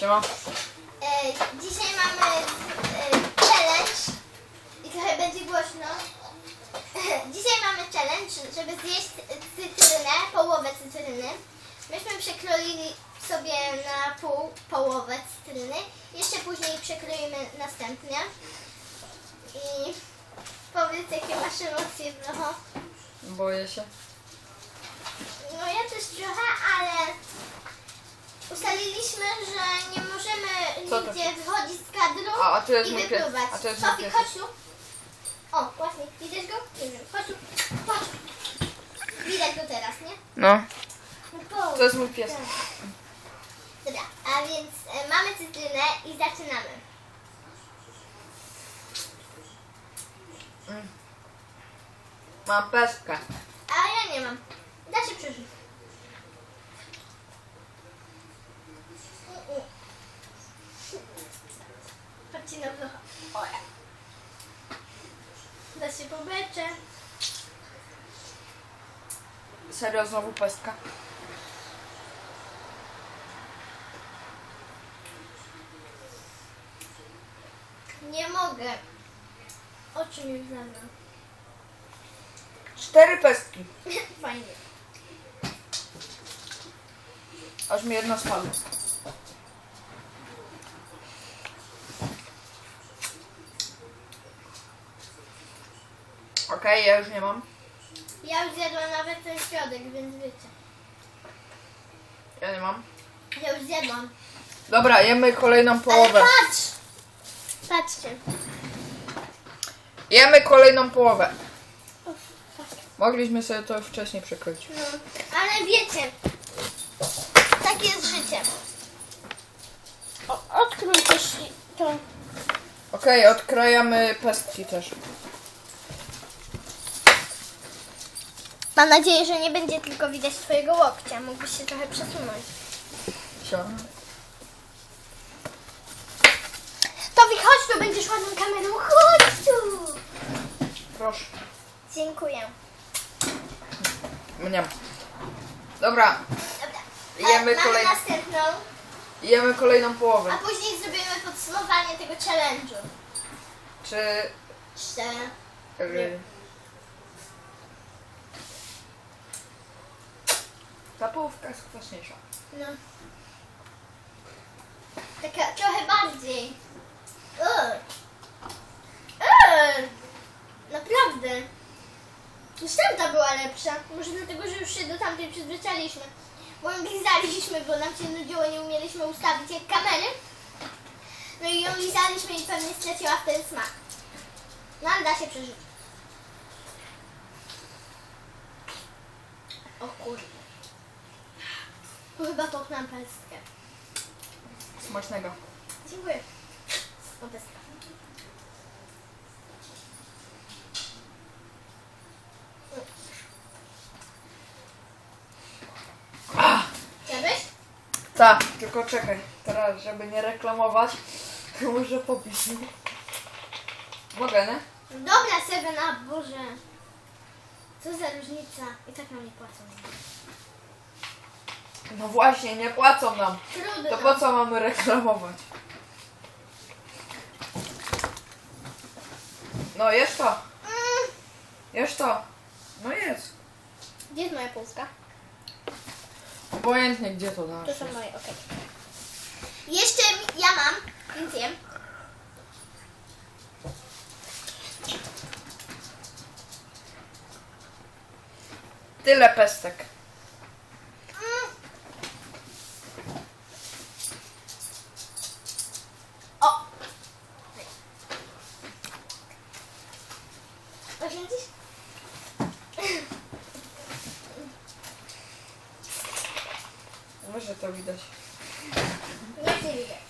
Siema. E, dzisiaj mamy e, challenge i trochę będzie głośno. dzisiaj mamy challenge, żeby zjeść cytrynę, połowę cytryny. Myśmy przekroili sobie na pół połowę cytryny. Jeszcze później przekroimy następnie. I powiedz jakie masz emocje, Brocho. Boję się. No ja też trochę, ale ustaliliśmy, że nie możemy Co to? nigdzie wychodzić z kadru A, a tu jest i mój pies. wypluwać. A tu jest mój Sofii, pies. chodź tu. O, właśnie, widzisz go? Nie wiem, chodź tu. Chodź. Widać go teraz, nie? No. No To jest mój pies. tak. Dobra, a więc e, mamy cytrynę i zaczynamy. Mam pestkę. A ja nie mam. Da się przeżyć. Patrzcie na brzucha. O ja. Da się pobecze. Serio, znowu pestka? Nie mogę. Oczy mi zabrał. Cztery pestki. Fajnie. Aż mi jedna spadła. Okej, ja już nie mam. Ja już zjadłam nawet ten środek, więc wiecie. Ja nie mam. Ja już zjadłam. Dobra, jemy kolejną Ale połowę. patrz! Patrzcie. Jemy kolejną połowę. Mogliśmy sobie to wcześniej przykryć. No, ale wiecie, takie jest życie. O, odkrój też to. Okej, odkrajamy pestki też. Mam nadzieję, że nie będzie tylko widać twojego łokcia. Mógłbyś się trochę przesunąć. Towi, chodź tu, będziesz ładną kamerą. Chodź tu. Proszę. Dziękuję. Mniam. Dobra, Dobra. Jemy E, Mamy kolejną. następną, jemy kolejną a połowę. później zrobimy podsumowanie tego challenge'u. Czy... Cztery. y, Ta połówka jest kwaśniejsza. No. Taka trochę bardziej. Naprawdę. Już tamta była lepsza. Może dlatego, że już się do tamtej przyzwyczailiśmy. Bo ją lizaliśmy, bo nam się nudziło, nie umieliśmy ustawić jak kamery. No i ją lizaliśmy i pewnie straciła wtedy smak. No ale da się przeżyć. O kurde. To chyba pochłam pestkę. Smacznego. Dziękuję. O pestka. Jadłeś? Tak, tylko czekaj. Teraz, żeby nie reklamować, to muszę popić. Mogę, nie? Dobra, Seven Up, Boże. Co za różnica. I tak nam nie płacą. No właśnie, nie płacą nam. Trudno. To po co mamy reklamować? No, jest to. Mm. Jest to. No jest. Gdzie jest moja półka? Obojętnie, gdzie to To dasz. są moje, okej. Jeszcze mi- ja mam, więc jem. Tyle pestek. Mm. O! Oświęcisz? Może to widać. Nie, nie widzę.